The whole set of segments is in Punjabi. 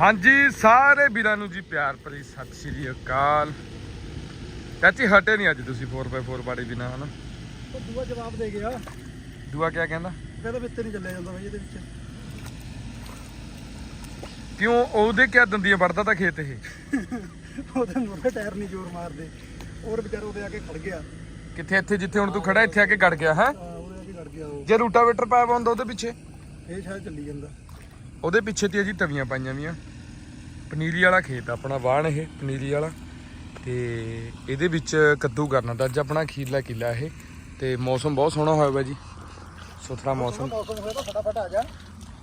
ਹਾਂਜੀ ਸਾਰੇ ਵੀਰਾਂ ਨੂੰ ਜੀ ਪਿਆਰ ਭਰੀ ਸਤਿ ਸ਼੍ਰੀ ਅਕਾਲ। ਚਾਚੀ ਹਟੇ ਨਹੀਂ ਅੱਜ ਤੁਸੀਂ 4x4 ਬਾੜੀ ਬਿਨਾ ਹਨਾ? ਉਹ ਦੂਆ ਜਵਾਬ ਦੇ ਗਿਆ। ਦੂਆ ਕਿਆ ਕਹਿੰਦਾ? ਕਹਿੰਦਾ ਵਿੱਚ ਨਹੀਂ ਚੱਲਿਆ ਜਾਂਦਾ ਬਾਈ ਇਹਦੇ ਵਿੱਚ। ਕਿਉਂ? ਉਹਦੇ ਕਿਆ ਦੰਦੀਆਂ ਵੜਦਾ ਤਾਂ ਖੇਤ ਇਹ? ਉਹਦੇ ਮੂਹਰੇ ਟਾਇਰ ਨਹੀਂ ਜ਼ੋਰ ਮਾਰਦੇ। ਔਰ ਵਿਚਾਰਾ ਉਹਦੇ ਆ ਕੇ ਖੜ ਗਿਆ। ਕਿੱਥੇ ਇੱਥੇ ਜਿੱਥੇ ਹੁਣ ਤੂੰ ਖੜਾ ਇੱਥੇ ਆ ਕੇ ਗੜ ਗਿਆ ਹੈ? ਉਹਦੇ ਆ ਕੇ ਖੜ ਗਿਆ ਉਹ। ਜੇ ਰੂਟਾਵੇਟਰ ਪਾਇਆ ਹੁੰਦਾ ਉਹਦੇ ਪਿੱਛੇ? ਇਹ ਸ਼ਾਇਦ ਚੱਲੀ ਜਾਂਦਾ। ਉਹਦੇ ਪਿੱਛੇ ਤੇ ਜੀ ਤਵੀਆਂ ਪਾਈਆਂ ਵੀਆਂ। ਪਨੀਰੀ ਵਾਲਾ ਖੇਤ ਆਪਣਾ ਵਾਹਣ ਇਹ ਪਨੀਰੀ ਵਾਲਾ। ਤੇ ਇਹਦੇ ਵਿੱਚ ਕੱਦੂ ਕਰਨਾ ਤਾਂ ਅੱਜ ਆਪਣਾ ਖੀਰਲਾ ਕਿੱਲਾ ਇਹ। ਤੇ ਮੌਸਮ ਬਹੁਤ ਸੋਹਣਾ ਹੋਇਆ ਵਾ ਜੀ। ਸੁਥਰਾ ਮੌਸਮ ਮੌਸਮ। ਹੋਇਆ ਤਾਂ ਫਟਾਫਟ ਆ ਜਾ।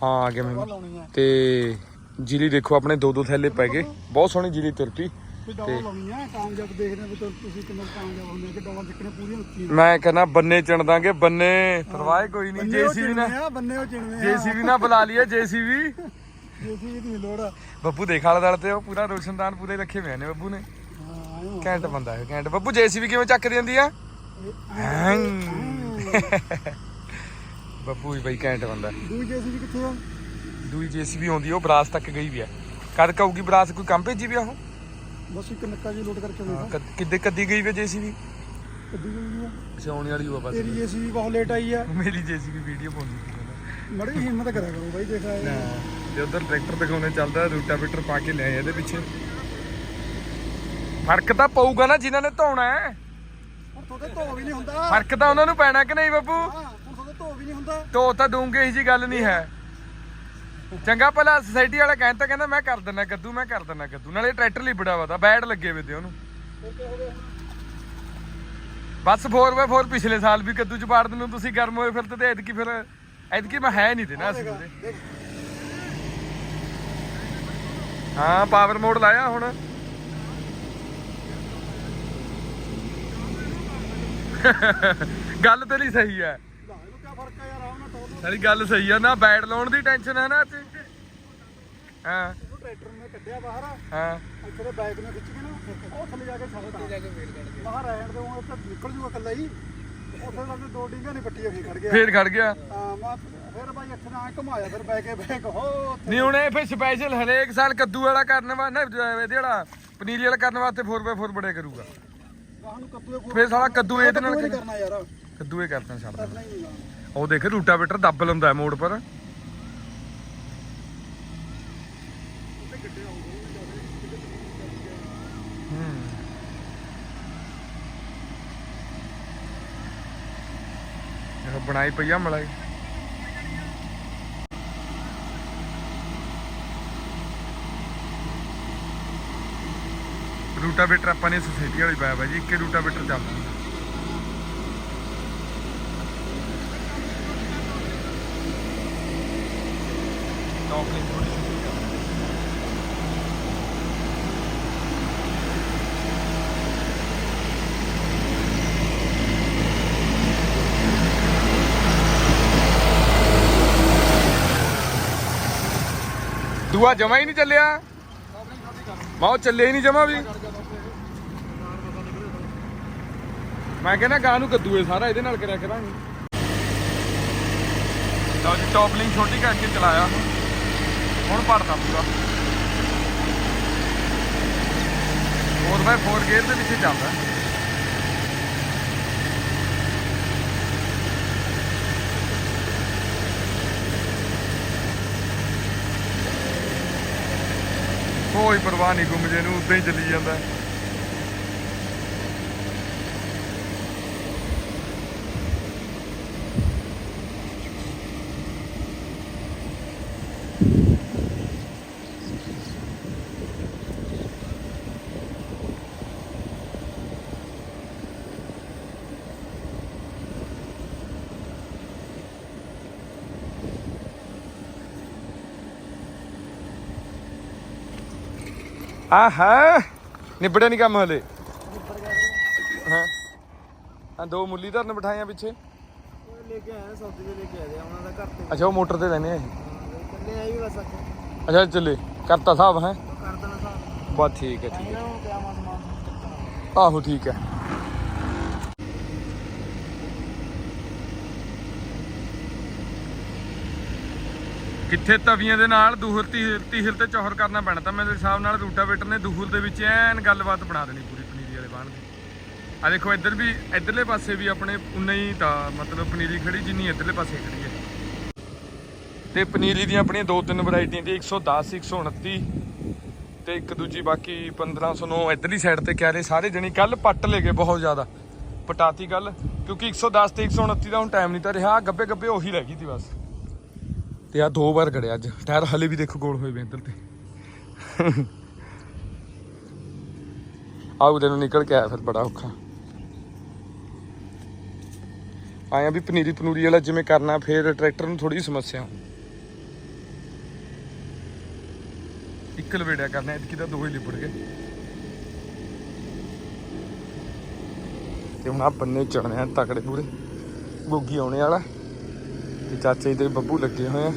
ਹਾਂ ਗਿਆ ਮੈਂ ਤੇ ਜੀਰੀ ਦੇਖੋ ਆਪਣੇ ਦੋ ਦੋ ਥੈਲੇ ਪੈ ਗਏ। ਬਹੁਤ ਸੋਹਣੀ ਜੀਰੀ ਤੁਰ ਪਈ ਕੋਈ ਡੌਲ ਲਾਉਣੀ ਆ ਕਾਮਯਾਬ ਦੇਖਦੇ ਆ ਵੀ ਤੁ- ਤੁਸੀਂ ਕਿੰਨਾ ਕਾਮਯਾਬ ਹੁੰਦੇ ਆ ਕਿ ਡੌਲਾਂ ਚੱਕਣੇ ਪੂਰੀਆਂ ਉੱਚੀਆਂ। ਮੈਂ ਕਹਿੰਦਾ ਬੰਨੇ ਚਣ ਦਾਂਗੇ ਬੰਨੇ। ਪਰਵਾਹ ਕੋਈ ਨਹੀਂ ਜੇਸੀਬੀ ਨਾ ਬੰਨੇ ਉਹ ਚਿਣਵੇਂ ਆ। ਜੇਸੀਬੀ ਨਾ ਬੁਲਾ ਲਈਏ ਜੇਸੀਬੀ। ਦੀ ਲੋੜ ਬੱਬੂ ਦੇਖ ਆਲੇ ਦਲ ਤੇ ਉਹ ਪੂਰਾ ਰੋਸ਼ਨਦਾਨ ਪੂਰੇ ਰੱਖੇ ਹੋਏ ਨੇ ਬੱਬੂ ਨੇ। ਘੈਂਟ ਬੰਦਾ ਹੈ ਘੈਂਟ। ਬੱਬੂ ਜੇਸੀਬੀ ਕਿਵੇਂ ਚੱਕ ਦਿੰਦੀ ਆ। ਬੱਬੂ ਵੀ ਬਈ ਘੈਂਟ ਬੰਦਾ। ਦੂਜੀ ਜੇਸੀਬੀ ਕਿੱਥੇ ਆ? ਦੂਈ ਜੇਸੀਬੀ ਆਉਂਦੀ ਉਹ ਬਰਾਸ ਤੱਕ ਗਈ ਵੀ ਆ। ਕਦ ਕਹੂਗੀ ਬਰਾਸ ਕੋਈ ਕੰਮ ਭੇਜੀ ਵੀ ਆ ਉਹ? ਬਸ ਇੱਕ ਨੱਕਾ ਜੀ ਲੋਡ ਕਰਕੇ ਵੇਖਾ ਕਦ- ਕਿੱਦੇ ਕੱਦੀ ਗਈ ਵੀ ਜੇਸੀਬੀ? ਕੱਢੀ ਗਈ ਆ। ਅੱਛਾ ਆਉਣੀ ਵਾਲੀ ਉਹ ਆ ਬਸ। ਤੇਰੀ ਜੇਸੀਬੀ ਬਹੁਤ ਲੇਟ ਆਈ ਆ। ਮੇਰੀ ਜੇਸੀਬੀ ਵੀਡੀਓ ਪਾਉਂਦੀ ਸੀ। ਮੜੀ ਹਿੰਮਤ ਕਰਿਆ ਕਰੋ ਬਾਈ ਦੇਖਾ ਤੇ ਉਧਰ ਟਰੈਕਟਰ ਦਿਖਾਉਣੇ ਚੱਲਦਾ ਰੂਟਾਵੇਟਰ ਪਾ ਕੇ ਲਿਆਏ ਇਹਦੇ ਪਿੱਛੇ। ਫ਼ਰਕ ਤਾਂ ਪਊਗਾ ਨਾ ਜਿਨ੍ਹਾਂ ਨੇ ਧੋਣਾ ਹੈ। ਹੁਣ ਤੁਹਾਡੇ ਧੋ ਵੀ ਨਹੀਂ ਹੁੰਦਾ। ਫ਼ਰਕ ਤਾਂ ਉਹਨਾਂ ਨੂੰ ਪੈਣਾ ਕਿ ਨਹੀਂ ਹਾਂ ਤੁਹਾਡੇ ਧੋ ਵੀ ਨਹੀਂ ਹੁੰਦਾ। ਧੋ ਤਾਂ ਦੂੰਗੇ ਇਹ ਜੀ ਗੱਲ ਨਹੀਂ ਹੈ। ਚੰਗਾ ਭਲਾ ਸੋਸਾਇਟੀ ਵਾਲਾ ਕਹਿੰਦਾ ਕਹਿੰਦਾ ਮੈਂ ਕਰ ਦਿੰਦਾ ਕੱਦੂ ਮੈਂ ਕਰ ਦਿੰਦਾ ਕੱਦੂ ਨਾਲੇ ਟਰੈਕਟਰ ਲਿਬੜਾ ਵਾ ਤਾਂ ਬੈਡ ਲੱਗੇ ਵੇ ਤੇ ਉਹਨੂੰ। ਹੋ ਬਸ 4x4 ਪਿਛਲੇ ਸਾਲ ਵੀ ਕੱਦੂ ਚ ਪਾੜ ਦਿੰਦੇ ਤੁਸੀਂ ਗਰਮ ਹੋਏ ਫਿਰ ਤੇ ਐਤਕੀ ਫਿਰ ਐਤਕੀ ਮੈਂ ਹੈ ਨਹੀਂ ਨਾ ਅਸੀਂ ਉਹਦੇ। ਹਾਂ ਪਾਵਰ ਮੋਡ ਲਾਇਆ ਹੁਣ। ਗੱਲ ਤੇਰੀ ਸਹੀ ਹੈ। ਲਾ ਇਹਨੂੰ ਕੀ ਫ਼ਰਕ ਆ ਯਾਰ ਆਰਾਮ ਨਾਲ ਟੋਲ ਸਾਡੀ ਗੱਲ ਸਹੀ ਆ ਨਾ ਬੈਡ ਲਾਉਣ ਦੀ ਟੈਨਸ਼ਨ ਹੈ ਨਾ ਤੇ ਹਾਂ। ਟਰੈਕਟਰ ਨੇ ਕੱਢਿਆ ਬਾਹਰ ਹਾਂ। ਇੱਥੇ ਦੇ ਬਾਈਕ ਨੂੰ ਖਿੱਚ ਕੇ ਨਾ ਉਹ ਥੱਲੇ ਜਾ ਕੇ ਛੱਡਦਾ ਜਾ ਕੇ ਵੇਟ ਕੱਢ ਗਿਆ ਬਾਹਰ ਰਹਿਣ ਦੇ ਉਹ ਤਾਂ ਨਿਕਲ ਜੂਗਾ ਇਕੱਲਾ ਹੀ। ਉੱਥੇ ਲੱਗੇ ਦੋ ਡਿੰਗਾ ਨਹੀਂ ਪੱਟੀਆਂ ਫੇਰ ਖੜ ਗਿਆ। ਫੇਰ ਖੜ ਗਿਆ। ਹਾਂ ਮੈਂ ਫਿਰ ਬਾਈ ਇੱਥੇ ਨਾ ਘੁਮਾਇਆ ਫਿਰ ਬੈ ਕੇ ਬੈਕ ਹੋ ਉੱਥੇ। ਨਹੀਂ ਹੁਣ ਇਹ ਫੇ ਸਪੈਸ਼ਲ ਹਰੇਕ ਸਾਲ ਕੱਦੂ ਵਾਲਾ ਕਰਨ ਵਾ ਨਾ ਇਹਦੇ ਜਿਹੜਾ ਪਨੀਰੀ ਵਾਲਾ ਕਰਨ ਵਾਸਤੇ 4x4 ਬੜੇ ਕਰੂਗਾ। ਗਾਹ ਨੂੰ ਕੱਦੂ ਦੇ ਫੇਰ ਸਾਲਾ ਕੱਦੂ ਇਹਦੇ ਨਾਲ ਕਰਨਾ ਯਾਰ। ਕੱਦੂ ਇਹ ਕਰਨਾ ਛੱਡ ਉਹ ਦੇਖ ਰੂਟਾਵੇਟਰ ਦੱਬ ਲੰਦਾ ਮੋੜ ਪਰ। ਇਹ ਬਣਾਈ ਪਈ ਆ ਮਲਾਈ। ਰੂਟਾਵੇਟਰ ਆਪਾਂ ਨੇ ਸੋਸਾਇਟੀ ਵਾਲੀ ਪਾਇਆ ਵਾ ਜੀ ਇੱਕੇ ਰੂਟਾਵੇਟਰ ਚੱਲਦਾ ਟੌਪ ਲਿੰਕ ਥੋੜੀ ਦੂਆ ਜਮਾ ਹੀ ਨਹੀਂ ਚੱਲਿਆ। ਮਾ ਉਹ ਚੱਲਿਆ ਹੀ ਨਹੀਂ ਜਮਾ ਵੀ। ਮੈਂ ਕਹਿੰਦਾ ਗਾਂ ਨੂੰ ਕੱਦੂਏ ਸਾਰਾ ਇਹਦੇ ਨਾਲ ਕਰਿਆ ਕਰਾਂਗੇ। ਲਓ ਜੀ ਟੌਪ ਛੋਟੀ ਕਰਕੇ ਚਲਾਇਆ। ਹੁਣ ਪੜਦਾ ਪੂਰਾ। 4x4 ਗੇਅਰ ਦੇ ਵਿੱਚ ਚੱਲਦਾ। ਕੋਈ ਪਰਵਾਹ ਨਹੀਂ ਗੁੰਮ ਜੇ ਨੂੰ, ਉਦਾਂ ਹੀ ਚੱਲੀ ਜਾਂਦਾ। ਆਹਾ ਨਿਬੜਿਆ ਨਹੀਂ ਕੰਮ ਹਲੇ। ਹਾਂ। ਆ ਦੋ ਮੁੱਲੀ ਧਰਨ ਬਿਠਾਈਆਂ ਪਿੱਛੇ। ਲੈ ਕੇ ਆਇਆ ਸੌਦੇ ਦੇ ਲੈ ਕੇ ਆਇਆ ਉਹਨਾਂ ਦਾ ਘਰ ਤੇ। ਅੱਛਾ ਉਹ ਮੋਟਰ ਤੇ ਲੈਨੇ ਆ। ਕੱਲੇ ਆਈ ਬਸ ਅੱਛਾ ਚੱਲੇ। ਕਰਤਾ ਸਾਹਿਬ ਹੈ? ਕਰ ਦੇਣਾ ਸਾਹਿਬ ਬਸ ਠੀਕ ਹੈ ਠੀਕ ਹੈ। ਆਹੋ ਠੀਕ ਹੈ। ਕਿੱਥੇ ਤਵੀਆਂ ਦੇ ਨਾਲ ਦੂਹਰ ਤੀਹਲ ਤੀਹਰ ਤੇ ਚੌਹਰ ਕਰਨਾ ਪੈਣਾ, ਤਾਂ ਮੇਰੇ ਹਿਸਾਬ ਨਾਲ ਰੂਟਾਵੇਟਰ ਨੇ ਦੂਹਰ ਦੇ ਵਿੱਚ ਐਨ ਗੱਲਬਾਤ ਬਣਾ ਦੇਣੀ ਪੂਰੀ ਪਨੀਰੀ ਵਾਲੇ ਬਾਣ ਦੀ। ਆ ਦੇਖੋ, ਇੱਧਰ ਵੀ, ਇੱਧਰਲੇ ਪਾਸੇ ਵੀ ਆਪਣੇ ਉਨਾ ਹੀ ਤਾਂ, ਮਤਲਬ ਪਨੀਰੀ ਖੜੀ, ਜਿੰਨੀ ਇੱਧਰਲੇ ਪਾਸੇ ਖੜੀ ਹੈ। ਤੇ ਪਨੀਰੀ ਦੀਆਂ ਆਪਣੀਆਂ ਦੋ ਤਿੰਨ ਵੈਰਾਈਟੀਆਂ ਦੀ 110 129 ਤੇ ਇੱਕ ਦੂਜੀ ਬਾਕੀ 1509 ਇੱਧਰਲੀ ਸਾਈਡ ਤੇ ਕਹਿ ਰਹੇ, ਸਾਰੇ ਜਣੀ ਕੱਲ ਪੱਟ ਲੈ ਗਏ ਬਹੁਤ ਜ਼ਿਆਦਾ, ਪਟਾਤੀ ਕੱਲ, ਕਿਉਂਕਿ 110 ਤੇ 129 ਦਾ ਹੁਣ ਟਾਈਮ ਨਹੀਂ ਤਾਂ ਰਿਹਾ ਆਹ ਗੱਬੇ ਗੱਬੇ ਉਹੀ ਰਹਿ ਗਈ ਸੀ ਬਸ। ਤੇ ਆ ਦੋ ਵਾਰ ਗੜਿਆ ਅੱਜ। ਟਾਇਰ ਹਲੇ ਵੀ ਦੇਖੋ ਗੋਲ ਹੋਏ ਵੇ ਇੱਧਰ ਤੇ। ਆ ਉਹਦੇ ਨੂੰ ਨਿਕਲ ਕੇ ਆਇਆ ਫਿਰ ਬੜਾ ਔਖਾ। ਆਇਆ ਵੀ ਪਨੀਰੀ ਪਨੂਰੀ ਵਾਲਾ ਜਿਵੇਂ ਕਰਨਾ, ਫਿਰ ਟਰੈਕਟਰ ਨੂੰ ਥੋੜੀ ਸਮੱਸਿਆ। ਇੱਕ ਲਵੇੜਿਆ ਕਰਨਾ, ਇਤਕੀ ਤਾਂ ਦੋ ਹੀ ਲਿਪੜ ਗਏ। ਤੇ ਹੁਣ ਆ ਬੰਨੇ ਚੜਨੇ ਆ ਤਕੜੇ ਪੂਰੇ। ਗੋਗੀ ਆਉਣੇ ਵਾਲਾ। ਤੇ ਚਾਚੇ ਜੀ ਤੇ ਬੱਬੂ ਲੱਗੇ ਹੋਏ ਆ।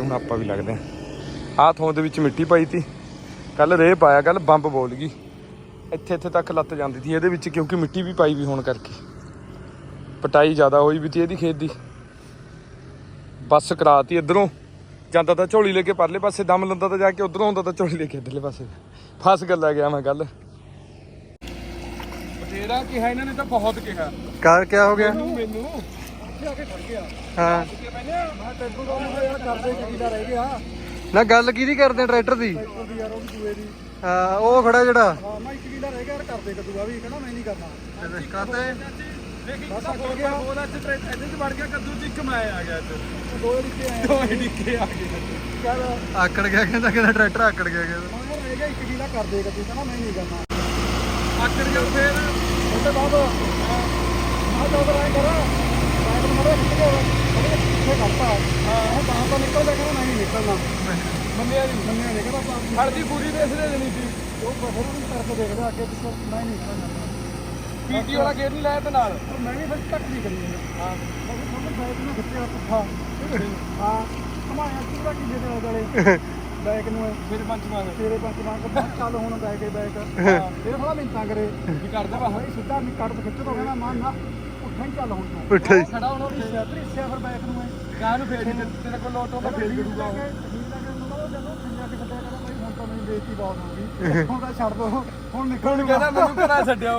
ਹੁਣ ਆਪਾਂ ਵੀ ਲੱਗਦੇ ਆ। ਆਹ ਥੋਂ ਦੇ ਵਿੱਚ ਮਿੱਟੀ ਪਾਈ ਤੀ। ਕੱਲ ਰੇਹ ਪਾਇਆ ਕੱਲ ਬੰਬ ਬੋਲ ਗਈ। ਇੱਥੇ ਇੱਥੇ ਤੱਕ ਲੱਤ ਜਾਂਦੀ ਸੀ ਇਹਦੇ ਵਿੱਚ ਕਿਉਂਕਿ ਮਿੱਟੀ ਵੀ ਪਾਈ ਵੀ ਹੋਣ ਕਰਕੇ। ਪਟਾਈ ਜ਼ਿਆਦਾ ਹੋਈ ਵੀ ਤੀ ਇਹਦੀ ਖੇਤ ਦੀ। ਬੱਸ ਕਰਾਤੀ ਇਧਰੋਂ। ਜਾਂਦਾ ਤਾਂ ਝੋਲੀ ਲੈ ਕੇ ਪਰਲੇ ਪਾਸੇ ਦਮ ਲੰਦਾ ਤਾਂ ਜਾ ਕੇ ਉਧਰੋਂ ਹੁੰਦਾ ਤਾਂ ਝੋਲੀ ਲੈ ਕੇ ਇਧਰਲੇ ਪਾਸੇ। ਫਸ ਗੱਲਾ ਗਿਆ ਮੈਂ ਕੱਲ ਬਥੇਰਾ ਕਿਹਾ ਇਹਨਾਂ ਨੇ ਤਾਂ ਬਹੁਤ ਕਿਹਾ। ਕਾਰ ਕਿਆ ਹੋ ਗਿਆ? ਮੈਨੂੰ। ਉੱਥੇ ਆ ਕੇ ਖੜ ਗਿਆ ਹਾਂ। ਮੈਂ ਟੈਂਪੂ ਦਾ ਉਹਨੂੰ ਯਾਰ ਕਰਦੇ ਕੀ ਰਹਿ ਗਿਆ ਨਾ ਗੱਲ ਕਿਹਦੀ ਕਰਦੇ ਟਰੈਕਟਰ ਦੀ? ਟੈਂਪੂ ਦੀ ਯਾਰ ਉਹ ਵੀ ਦੂਏ ਦੀ ਹਾਂ, ਉਹ ਖੜਾ ਜਿਹੜਾ। ਹਾਂ ਮੈਂ ਇੱਕ ਕਿਲਾ ਰਹਿ ਗਿਆ ਯਾਰ ਕਰਦੇ ਕਦੂਆ ਵੀ ਕਹਿੰਦਾ ਮੈਂ ਨਹੀਂ ਕਰਨਾ ਕਾਤੇ ਦੇਖੀ ਬਸ ਕਿਤਾ ਗਿਆ। ਬੋਲਾ ਚ ਟਰੈਕ ਇਹਦੇ ਚ ਵੜ ਗਿਆ ਕੱਦੂ ਚ ਇੱਕ ਮੈਂ ਆ ਗਿਆ ਇੱਧਰ ਦੋ ਲਿਖੇ ਆਏ ਦੋ ਹੀ ਆ ਗਏ ਚੱਲ ਆਕੜ ਗਿਆ, ਕਹਿੰਦਾ ਕਹਿੰਦਾ ਟਰੈਕਟਰ ਆਕੜ ਗਿਆ, ਕਹਿੰਦਾ। ਮੈਂ ਯਾਰ ਰਹਿ ਗਿਆ ਇੱਕ ਕਿਲਾ ਕਰਦੇ ਕਦੂ ਕਹਿੰਦਾ ਮੈਂ ਨਹੀਂ ਕਰਨਾ ਆਕੜ ਗਿਆ ਫੇਰ ਉਸ ਤੋਂ ਬਾਅਦ ਮੈਂ ਜਦੋਂ ਰਾਇ ਕਰਾਂ। ਨੂੰ ਮੜੇ ਨਿਕਲ ਗਿਆ ਉਹਦੇ ਪਿੱਛੇ ਕਰਤਾ ਹਾਂ ਉਹ ਬਾਹਰ ਤੋਂ ਨਿਕਲ ਗਿਆ ਕਹਿੰਦਾ ਮੈਂ ਨਹੀਂ ਨਿਕਲਣਾ ਮੰਨਿਆ ਨਹੀਂ ਮੰਨਿਆ ਨਹੀਂ ਕਹਿੰਦਾ ਆਪਾਂ ਹਲਦੀ ਪੂਰੀ ਦੇਸ ਦੇ ਦੇਣੀ ਸੀ। ਉਹ ਬਫਰ ਨੂੰ ਕਰਕੇ ਦੇਖਦਾ ਅੱਗੇ ਪਿੱਛੇ ਮੈਂ ਨਹੀਂ ਨਿਕਲਣਾ ਪੀਟੀ ਵਾਲਾ ਗੇਰ ਨਹੀਂ ਲਾਇਆ ਤੇ ਨਾਲ? ਮੈਂ ਵੀ ਫਿਰ ਟੱਕ ਨਹੀਂ ਕਰੀ ਹਾਂ। ਉਹ ਤੁਹਾਨੂੰ ਬੈਕ ਨੂੰ ਖਿੱਚਿਆ ਪੁੱਠਾ ਹਾਂ ਕਮਾਇਆ ਪੂਰਾ ਕੀ ਦੇ ਵਾਲੇ ਬੈਕ ਨੂੰ ਫਿਰ ਪੰਜ ਮੰਗ ਤੇਰੇ ਪੰਜ ਬਾਹਰ ਚੱਲ ਹੁਣ ਬੈਕ ਬੈਕ ਫਿਰ ਥੋੜਾ ਮਿੰਤਾ ਕਰੇ। ਕੀ ਕਰਦਾ ਵਾ ਭਾਈ ਸਿੱਧਾ ਨਹੀਂ ਕੱਟ ਖਿੱਚ ਦੋ ਕਹਿੰਦਾ ਮਾਨ ਨਾ। ਉੱਠਾਂ ਹੀ ਚੱਲ ਹੁਣ ਤੂੰ। ਉੱਠਾ ਹੀ ਖੜਾ ਹੋਣਾ ਤਰੀ ਸਿਆ ਫਿਰ ਬੈਕ ਨੂੰ ਹੈ ਗਾਂ ਨੂੰ ਫੇਰ ਨਹੀਂ ਤੇਰੇ ਕੋਲ ਲੋਟੋ ਤਾਂ ਫੇਰ ਕਰੂਗਾ ਉਹ। ਬੇਇੱਜ਼ਤੀ ਬਹੁਤ ਹੋ ਗਈ। ਹੁਣ ਤਾਂ ਛੱਡ ਦੋ ਹੁਣ ਨਿਕਲ ਜੂਗਾ। ਕਹਿੰਦਾ ਮੈਨੂੰ ਘਰਾਂ ਛੱਡਿਓ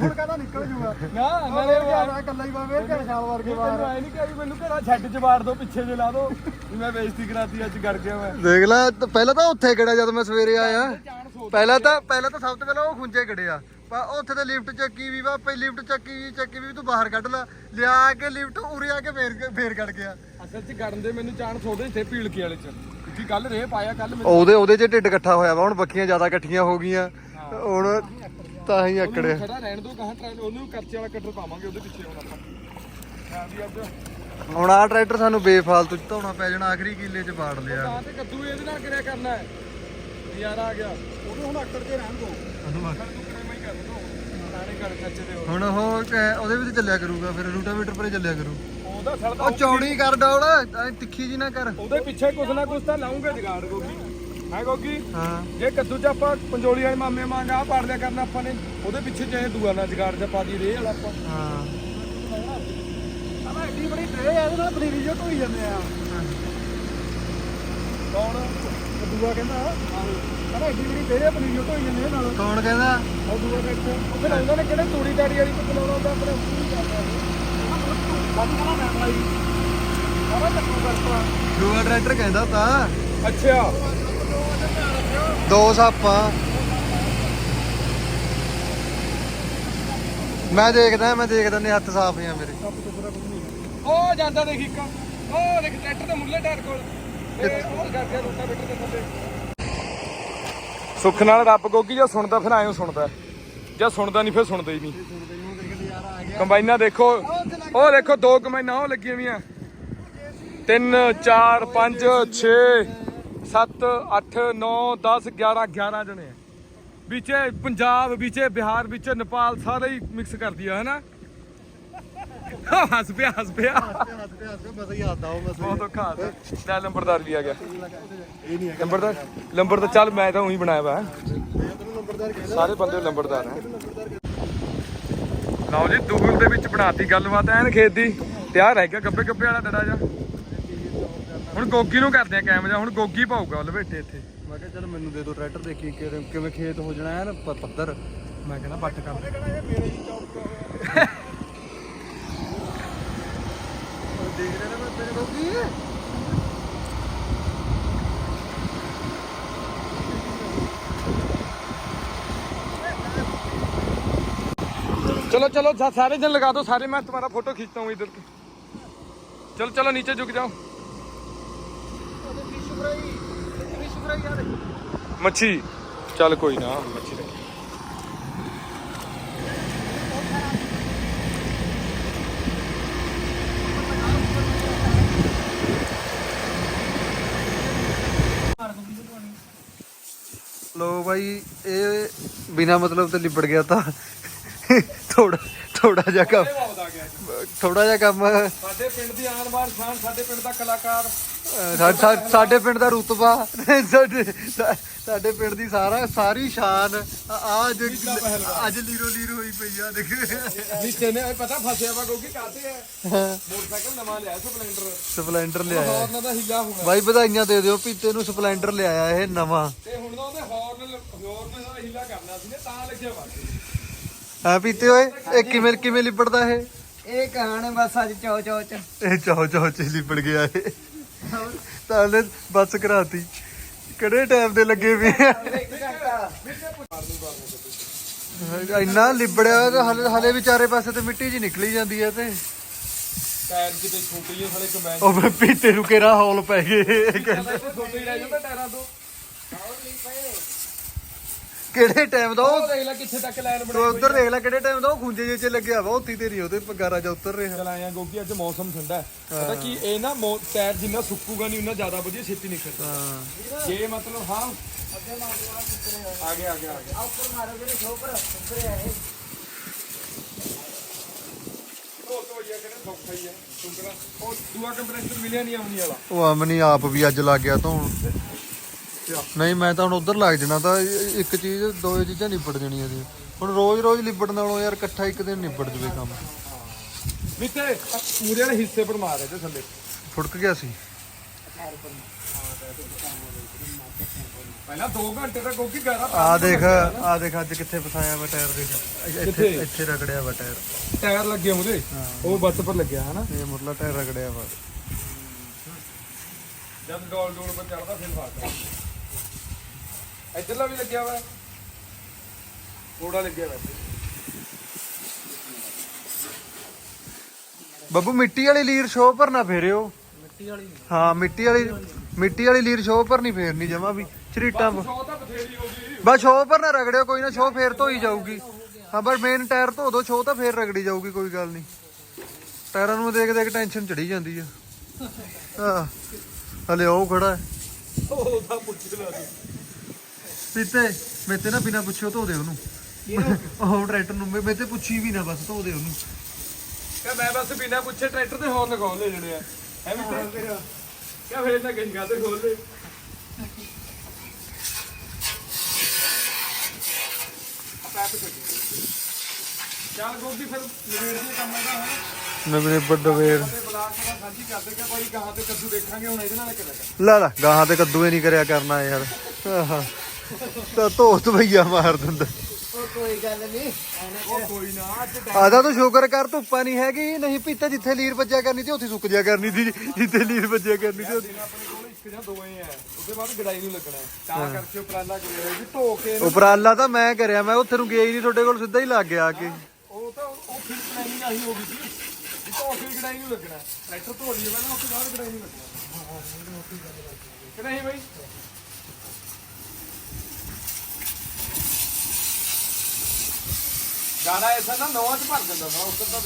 ਹੁਣ ਕਹਿੰਦਾ ਨਿਕਲ ਜੂਗਾ। ਨਾ ਨਾਲੇ ਨਾਲੇ ਉਹ ਆ ਇਕੱਲਾ ਹੀ ਬਾਵੇ ਘਰ ਛਾਲ ਵਾਰ ਕੇ ਤੈਨੂੰ ਬਾਹਰ। ਆਏ ਨਹੀਂ ਕਿ ਮੈਨੂੰ ਘਰਾਂ ਛੱਡ ਚ ਵਾੜ ਦੋ ਪਿੱਛੇ ਜੇ ਲਾ ਦੋ। ਵੀ ਮੈਂ ਬੇਇੱਜ਼ਤੀ ਕਰਾਤੀ ਅੱਜ ਕਰ ਗਿਆ ਮੈਂ। ਦੇਖ ਲੈ ਤਾਂ ਪਹਿਲਾਂ ਤਾਂ ਉੱਥੇ ਖੜਾ ਜਦ ਮੈਂ ਸਵੇਰੇ ਆਇਆ। ਪਹਿਲਾਂ ਤਾਂ ਪਹਿਲਾਂ ਤਾਂ ਸਭ ਤੋਂ ਪਹਿਲਾਂ ਉਹ ਖੁੰਝੇ ਖੜਿਆ ਪਰ ਉੱਥੇ ਤੇ ਲਿਫਟ ਚੱਕੀ ਵੀ ਵਾ ਪਹਿਲੀ ਲਿਫਟ ਚੱਕੀ ਵੀ ਚੱਕੀ ਵੀ ਤੂੰ ਬਾਹਰ ਕੱਢ ਲਾ। ਲਿਆ ਕੇ ਲਿਫਟ ਉਰੇ ਆ ਕੇ ਫੇਰ ਫੇਰ ਕੱਢ ਗਿਆ। ਅਸਲ ਚ ਗੜਨ ਦੇ ਮੈਨੂੰ ਚਾਂਸ ਉਹਦੇ ਤੇ ਭੀਲਕੇ ਵਾਲੇ ਚ। ਕਿਉਂਕਿ ਕੱਲ ਰੇ ਪਾਇਆ ਕੱਲ ਉਹਦੇ ਉਹਦੇ 'ਚ ਢਿੱਡ ਇਕੱਠਾ ਹੋਇਆ ਵਾ ਹੁਣ ਬੱਕੀਆਂ ਜ਼ਿਆਦਾ ਇਕੱਠੀਆਂ ਹੋ ਗਈਆਂ। ਹੁਣ ਤਾਂ ਹੀ ਆਕੜਿਆ ਖੜਾ ਰਹਿਣ ਦੋ ਕਹਾਂ ਟ੍ਰੈਨ ਉਹਨੂੰ ਕਰਚੇ ਵਾਲਾ ਕਟਰ ਪਾਵਾਂਗੇ ਉਹਦੇ ਪਿੱਛੇ ਹੁਣ ਆਪਾਂ। ਹਾਂ ਵੀ ਅੱਜ ਹੁਣ ਆਹ ਟਰੈਕਟਰ ਸਾਨੂੰ ਬੇਫਾਲਤੂ ਧੋਣਾ ਪੈ ਜਾਣਾ ਆਖਰੀ ਕਿੱਲੇ 'ਚ ਬਾੜ ਲਿਆ। ਤਾਂ ਤੇ ਕੱਦੂ ਇਹਦੇ ਨਾਲ ਕਿਰਿਆ ਕਰਨਾ ਹੈ। ਯਾਰ ਆ ਗਿਆ। ਉਹਨੂੰ ਹੁਣ ਅੱਕੜ ਕੇ ਰਹਿਣ ਦੋ। ਕੱਲ ਤੂੰ ਹੁਣ ਉਹ ਕਹਿ- ਉਹਦੇ ਵਿੱਚ ਚੱਲਿਆ ਕਰੂਗਾ ਫਿਰ ਰੂਟਾਵੇਟਰ ਪਰੇ ਚੱਲਿਆ ਕਰੂ। ਉਹਦਾ ਉਹ ਚੌੜੀ ਕਰ ਡੌਲ ਐਂ ਤਿੱਖੀ ਜੀ ਨਾ ਕਰ। ਉਹਦੇ ਪਿੱਛੇ ਕੁਛ ਨਾ ਕੁਛ ਤਾਂ ਲਾਉਂਗੇ ਜਗਾੜ ਗੋਗੀ। ਹੈ ਗੋਗੀ? ਹਾਂ। ਜੇ ਕੱਦੂ ਚ ਆਪਾਂ ਪੰਜੋਲੀ ਵਾਲੇ ਮਾਮੇ ਵਾਂਗ ਆ ਪਾੜ ਲਿਆ ਕਰਨਾ ਆਪਾਂ ਨੇ ਉਹਦੇ ਪਿੱਛੇ ਚਾਹੇ ਦੂਆ ਨਾ ਜਗਾੜ ਚ ਪਾ ਦੀ ਰੇ ਵਾਲਾ ਆਪਾਂ। ਹਾਂ। ਆਹ ਐਡੀ ਬੜੀ ਟਰੇ ਆ ਇਹਦੇ ਨਾਲ ਪਨੀਰੀ ਜੋ ਢੋਈ ਜਾਂਦੇ ਆ। ਕੌਣ? ਦੂਆ ਕਹਿੰਦਾ ਕਹਿੰਦਾ ਐਡੀ ਬੜੀ ਟਰੇ ਪਨੀਰੀ ਜੋ ਢੋਈ ਜਾਂਦੇ ਨਾਲ। ਕੌਣ ਕਹਿੰਦਾ? ਉਹ ਦੂਆ ਕਹਿੰਦਾ ਉੱਥੇ ਲਾਉਂਦੇ ਨੇ ਕਿਹੜੇ ਤੂੜੀ ਤਾੜੀ ਵਾਲੀ ਤੋਂ ਚਲਾਉਣਾ ਹੁੰਦਾ ਆਪਣੇ ਉੱਥੇ ਹੀ ਕਰਦਾ ਬਾਕੀ ਕਹਿੰਦਾ ਮੈਂ ਲਾਈ ਕਹਿੰਦਾ ਚੱਕੂ ਕਰਤਾ ਦੂਆ ਟਰੈਕਟਰ ਕਹਿੰਦਾ ਤਾਂ। ਅੱਛਾ। ਦੋ ਸਾਪਾਂ ਮੈਂ ਦੇਖਦਾ ਮੈਂ ਦੇਖਦਾ ਨੇ ਹੱਥ ਸਾਫ਼ ਆ ਮੇਰੇ। ਉਹ ਜਾਂਦਾ ਦੇਖ ਇੱਕ। ਉਹ ਦੇਖ ਟਰੈਕਟਰ ਦੇ ਮੁੱਲੇ ਟਾਇਰ ਕੋਲ। ਉਹ ਸੁੱਖ ਨਾਲ ਰੱਬ ਗੋਗੀ ਜਾਂ ਸੁਣਦਾ ਫਿਰ ਆਇਓ ਸੁਣਦਾ। ਜਾਂ ਸੁਣਦਾ ਨਹੀਂ ਫਿਰ ਸੁਣਦਾ ਹੀ ਨਹੀਂ। ਕੰਬਾਈਨਾਂ ਦੇਖੋ। ਉਹ ਦੇਖੋ, ਦੋ ਕੰਬਾਈਨਾਂ ਉਹ ਲੱਗੀਆਂ ਵੀਆਂ 3 4 5 6 7 8 9 10 11 11 ਜਣੇ। ਆ ਵਿੱਚ ਪੰਜਾਬ, ਵਿੱਚ ਬਿਹਾਰ, ਵਿੱਚ ਨੇਪਾਲ ਸਾਰੇ ਹੀ ਮਿਕਸ ਕਰਦੀ ਆ, ਹਨਾ? ਹੱਸ ਪਿਆ ਹੱਸ ਪਿਆ। ਬਸ ਹੀ ਆਦਾ ਉਹ ਬਸ ਬਹੁਤ ਔਖਾ ਹਾਲ ਹੈ। ਲੈ ਲੰਬਰਦਾਰ ਵੀ ਆ ਗਿਆ। ਲੰਬਰਦਾਰ ਲੰਬਰ ਤਾਂ ਚੱਲ ਮੈਂ ਤਾਂ ਉਹੀ ਬਣਾਇਆ ਵਾ। ਸਾਰੇ ਬੰਦੇ ਲੰਬਰਦਾਰ ਹੈ। ਲਓ ਜੀ ਦੂਰ ਦੇ ਵਿੱਚ ਬਣਾਤੀ ਗੱਲਬਾਤ ਐਨ ਖੇਤ ਦੀ। ਤੇ ਆ ਰਹਿ ਗਿਆ ਗੱਬੇ ਗੱਬੇ ਵਾਲਾ ਡੜਾ ਜਾ ਹੁਣ ਗੋਗੀ ਨੂੰ ਕਰਦੇ ਆ ਕੈਮਰਾ ਹੁਣ ਗੋਗੀ ਪਾਊਗਾ ਲਵੇਟੇ ਇੱਥੇ। ਮੈਂ ਕਿਹਾ ਚਲ ਮੈਨੂੰ ਦੇ ਦਿਓ ਟਰੈਕਟਰ ਦੇਖੀ ਕਿਵੇਂ ਖੇਤ ਹੋ ਜਾਣਾ ਐਨ ਪੱਧਰ। ਮੈਂ ਕਹਿੰਦਾ ਬੱਟ ਕਰ। ਦੇ चलो चलो सारे जन लगा दो सारे मैं तुम्हारा फ़ोटो खींचता हूँ इधर। के चलो चलो नीचे झुक जाओ। मच्छी। चल कोई ना मच्छी रखी। ਲੋ ਬਾਈ ਇਹ ਬਿਨਾ ਮਤਲਬ ਤੇ ਲਿਬੜ ਗਿਆ ਤਾਂ ਥੋੜਾ ਥੋੜਾ ਜਿਹਾ ਕੰਮ ਥੋੜਾ ਜਿਹਾ ਕੰਮ ਸਾਡੇ ਪਿੰਡ ਦੀ ਆਨ ਬਾਨ ਸ਼ਾਨ ਸਾਡੇ ਪਿੰਡ ਦਾ ਕਲਾਕਾਰ। ਸਾਡੇ ਪਿੰਡ ਦਾ ਰੁਤਬਾ। ਸਾਡੇ ਪਿੰਡ ਦੀ ਸਾਰਾ ਸਾਰੀ ਸ਼ਾਨ। ਆ ਅੱਜ ਅੱਜ ਲੀਰੋ ਲੀਰ ਹੋਈ ਪਈ ਆ ਦੇਖ। ਨੀਚੇ ਨੇ ਪਤਾ ਫਸਿਆ ਵਾ ਗੋਗੀ ਕਾਤੇ ਮੋਟਰਸਾਈਕਲ ਨਵਾਂ ਲਿਆ ਸਪਲੈਂਡਰ। ਸਪਲੈਂਡਰ ਹੋਣਾ। ਬਾਈ ਵਧਾਈਆਂ ਦੇ ਦਿਓ ਪੀਤੇ ਨੂੰ ਸਪਲੈਂਡਰ ਲਿਆਇਆ ਇਹ ਨਵਾਂ। ਤੇ ਹੁਣ ਨਾ ਉਹਦੇ ਹੌਰਨ ਹੌਰਨ ਦਾ ਹਿੱਲਾ ਕਰਨਾ ਸੀ ਨੇ ਤਾਂ ਲੱਗਿਆ ਵਾ। ਹਾਂ ਪੀਤੇ ਓਏ ਇਹ ਕਿਵੇਂ ਕਿਵੇਂ ਲਿਬੜਦਾ ਇਹ? ਇਹ ਕਹਾਣ ਬਸ ਅੱਜ ਚੋ ਚੋ ਚ। ਇਹ ਚਾਹ ਚਾਹ ਚ ਲਿਬੜ ਗਿਆ ਇਹ। ਤਾਂ ਲੈ ਬੱਸ ਕਰਾਤੀ। ਕਿਹੜੇ ਟਾਈਮ ਦੇ ਲੱਗੇ ਵੀ? ਇੰਨਾ ਲਿਬੜਿਆ ਹੋਇਆ ਤੇ ਹਲੇ ਹਲੇ ਵਿਚਾਰੇ ਪਾਸੇ ਤੇ ਮਿੱਟੀ ਜੀ ਨਿਕਲੀ ਜਾਂਦੀ ਹੈ ਤੇ। ਟਾਇਰ ਕਿਤੇ ਛੋਟੇ ਜਿਹੇ ਸਾਲੇ ਕੰਬਾਈਨ ਉਹ ਫਿਰ ਪੀਤੇ ਨੂੰ ਕਿਹੜਾ ਹੌਲ ਪੈ ਗਏ। ਕਹਿੰਦਾ ਇੱਥੇ ਛੋਟੇ ਹੀ ਰਹਿ ਜਾਂਦਾ ਟਾਇਰਾਂ ਤੋਂ ਕਿਹੜੇ ਟਾਈਮ ਦਾ ਉਹ? ਉਹ ਦੇਖ ਲੈ ਕਿੱਥੇ ਤੱਕ ਲਾਈਨ ਤੂੰ ਬਣੀ ਉਧਰ ਦੇਖ ਲੈ ਕਿਹੜੇ ਟਾਈਮ ਦਾ ਉਹ ਖੁੰਝੇ ਜਿਹੇ ਚ ਲੱਗਿਆ ਵਾ ਉੱਤੀ ਤੇਰੀ ਉਹਦੇ ਪਗਾਰਾ ਜਾ ਉਤਰ ਰਿਹਾ। ਚਲਾਇਆ ਗੋਗੀ ਅੱਜ ਮੌਸਮ ਠੰਡਾ ਹੈ। ਪਤਾ ਕੀ ਇਹ ਨਾ ਮੌ- ਟਾਇਰ ਜਿੰਨਾ ਸੁੱਕੂਗਾ ਨਹੀਂ ਉਹਨਾਂ ਜ਼ਿਆਦਾ ਵਧੀਆ ਛੇਤੀ ਨਿਕਲਦਾ। ਹਾਂ। ਜੇ ਮਤਲਬ ਹਾਂ। ਆ ਗਿਆ ਆ ਗਿਆ ਆ ਗਿਆ। ਉੱਪਰ ਮਾਰੋ ਜਿਹੜੇ ਸ਼ੋਪਰ ਉੱਪਰ ਆਏ ਉਹ ਤੋਂ ਇਹ ਕਹਿੰਦੇ ਸੌਖਾ ਹੀ ਹੈ। ਸੁੰਕਰਾ ਉਹ ਦੂਆ ਕੰਪਰੈਸਰ ਮਿਲਿਆ ਨਹੀਂ ਆਉਣੀ ਵਾਲਾ। ਉਹ ਅਮਨੀ ਆਪ ਵੀ ਅੱਜ ਲੱਗ ਗਿਆ ਧੋਣ। ਨਹੀਂ ਮੈਂ ਤਾਂ ਹੁਣ ਉਧਰ ਲੱਗ ਜਾਣਾ ਤਾਂ ਇ- ਇੱਕ ਚੀਜ਼ ਦੋ ਚੀਜ਼ਾਂ ਨਿਬੜ ਜਾਣੀਆਂ ਸੀ। ਹੁਣ ਰੋਜ਼ ਰੋਜ਼ ਨਿਬੜਨ ਨਾਲੋਂ ਯਾਰ ਇਕੱਠਾ ਇੱਕ ਦਿਨ ਨਿਬੜ ਜਵੇ ਕੰਮ। ਮਿੱਤੇ ਪੂਰੇ ਵਾਲੇ ਹਿੱਸੇ ਪਰ ਮਾਰ ਇਹਦੇ ਥੱਲੇ। ਫੁੜਕ ਗਿਆ ਸੀ। ਪਹਿਲਾਂ 2 ਘੰਟੇ ਤੱਕ ਗੋਗੀ ਗਾਰਾ ਆ ਦੇਖ ਆ ਦੇਖ ਅੱਜ ਕਿੱਥੇ ਫਸਾਇਆ ਵਾ ਟਾਇਰ ਦੇਖ। ਇੱਥੇ ਕਿੱਥੇ? ਇੱਥੇ ਰਗੜਿਆ ਵਾ ਟਾਇਰ। ਟਾਇਰ ਲੱਗੇ ਉਹਦੇ। ਉਹ ਬੱਸ ਪਰ ਲੱਗਿਆ ਹਨਾ? ਇਹ ਮੁਰਲਾ ਟਾਇਰ ਰਗੜਿਆ ਵਾ। ਜਦ ਡੋਲ ਡੋਲ ਪਰ ਚੜਦਾ ਫਿਰ ਫਾਟਦਾ ਇੱਧਰਲਾ ਵੀ ਲੱਗਿਆ ਵਾ ਥੋੜਾ ਲੱਗਿਆ ਵੈਸੇ ਬੱਬੂ ਮਿੱਟੀ ਵਾਲੀ ਲੀਰ ਸ਼ੋਅ ਪਰ ਨਾ ਫੇਰਿਓ। ਮਿੱਟੀ ਵਾਲੀ ਹਾਂ ਮਿੱਟੀ ਵਾਲੀ ਮਿੱਟੀ ਵਾਲੀ ਲੀਰ ਸ਼ੋਅ ਪਰ ਨਹੀਂ ਫੇਰਨੀ ਜਮਾ ਵੀ। ਝਰੀਟਾਂ ਪ- ਸੌ ਤਾਂ ਬਥੇਰੀ ਹੋ ਗਈ। ਬਸ ਸ਼ੋਅ ਪਰ ਨਾ ਰਗੜਿਓ ਕੋਈ ਨਾ ਸ਼ੋਅ ਫੇਰ ਧੋਈ ਜਾਊਗੀ। ਹਾਂ ਪਰ ਮੇਨ ਟਾਇਰ ਧੋ ਦੋ ਸ਼ੋਅ ਤਾਂ ਫੇਰ ਰਗੜੀ ਜਾਊਗੀ ਕੋਈ ਗੱਲ ਨਹੀਂ। ਟਾਇਰਾਂ ਨੂੰ ਦੇਖ ਦੇਖ ਟੈਨਸ਼ਨ ਚੜੀ ਜਾਂਦੀ ਆ। ਹਾਂ ਹਲੇ ਉਹ ਖੜਾ ਹੈ। ਉਹ ਤਾਂ ਪੁੱਛ ਲਾ ਪੀਤੇ ਮੈਂ ਤੇ ਨਾ ਬਿਨਾ ਪੁੱਛਿਓ ਧੋ ਦੇ ਉਹਨੂੰ। ਉਹ ਟਰੈਕਟਰ ਨੂੰ ਮੈਂ ਤੇ ਪੁੱਛੀ ਵੀ ਨਾ ਬਸ ਧੋ ਦੇ ਉਹਨੂੰ। ਕਹ ਮੈਂ ਬਸ ਬਿਨਾ ਪੁੱਛੇ ਟਰੈਕਟਰ ਤੇ ਹੌਰਨ ਲਗਾਉਣ ਲੈ ਜਣੇ ਆ। ਐ ਵੀ ਕਹ ਫੇਰ ਤਾਂ ਗੰਗਾ ਤੇ ਖੋਲ ਦੇ ਚੱਲ ਗੋਗੀ ਫਿਰ ਨਵੇੜ ਦੀ ਕੰਮ ਇਹਦਾ ਹੈ? ਨਵੇਂ ਵੱਡ ਵੇਰ ਤੇ ਬਲਾਕ ਨਾਲ ਸਾਂਝੀ ਕਰਦੇ ਕਿ ਭਾਈ ਕਹਾਂ ਤੇ ਕੱਦੂ ਦੇਖਾਂਗੇ ਹੁਣ ਇਹਦੇ ਨਾਲ ਕਰਾਂਗੇ ਲੈ ਲੈ ਗਾਹਾਂ ਤੇ ਕੱਦੂ ਹੀ ਨਹੀਂ ਕਰਿਆ ਕਰਨਾ ਯਾਰ। ਆਹਾ। ਤਾਂ ਧੋਤ ਭਈਆ ਮਾਰ ਦਿੰਦਾ। ਉਹ ਕੋਈ ਗੱਲ ਨਹੀਂ ਉਹ ਕੋਈ ਨਾ ਅੱਜ ਆਦਾ ਤੂੰ ਸ਼ੁਕਰ ਕਰ ਧੁੱਪਾ ਨਹੀਂ ਹੈਗੀ ਨਹੀਂ ਪੀਤਾ ਜਿੱਥੇ ਲੀਰ ਵੱਜਿਆ ਕਰਨੀ ਸੀ ਉੱਥੇ ਸੁੱਕ ਜਾ ਕਰਨੀ ਸੀ ਜਿੱਥੇ ਲੀਰ ਵੱਜਿਆ ਕਰਨੀ ਸੀ ਉੱਥੇ- ਆਪਣੇ ਕੋਲ ਇੱਕ ਜਾਂ ਦੋਵੇਂ ਆ ਉਹਦੇ ਬਾਅਦ ਗੜਾਈ ਨੂੰ ਲੱਗਣਾ ਹੈ। ਤਾਂ ਕਰਕੇ ਉਪਰਾਲਾ ਕਰਿਆ ਵੀ ਧੋ ਕੇ ਇਹਨੂੰ- ਉਪਰਾਲਾ ਤਾਂ ਮੈਂ ਕਰਿਆ ਮੈਂ ਉੱਥੇ ਨੂੰ ਗਿਆ ਹੀ ਨਹੀਂ ਤੁਹਾਡੇ ਕੋਲ ਸਿੱਧਾ ਹੀ ਲੱਗ ਗਿਆ ਆ ਕੇ। ਉਹ ਤਾਂ ਉਹ ਫਿਰ ਪਲੈਨਿੰਗ ਆਹੀ ਹੋ ਗਈ ਸੀ। ਵੀ ਧੋ ਕੇ ਹੀ ਗੜਾਈ ਨੂੰ ਲੱਗਣਾ। ਟਰੈਕਟਰ ਧੋ ਲਈਏ ਪਹਿਲਾਂ ਉਸ ਤੋਂ ਬਾਅਦ ਗੜਾਈ ਨੂੰ ਲੱਗਣਾ। ਕਿ ਨਹੀਂ ਬਈ? ਗਾਣਾ ਐਸਾ ਨਾ ਨਵਾਂ ਚ ਭਰ ਦਿੰਦਾ ਮੈਂ ਉਸ ਤੋਂ ਤਾਂ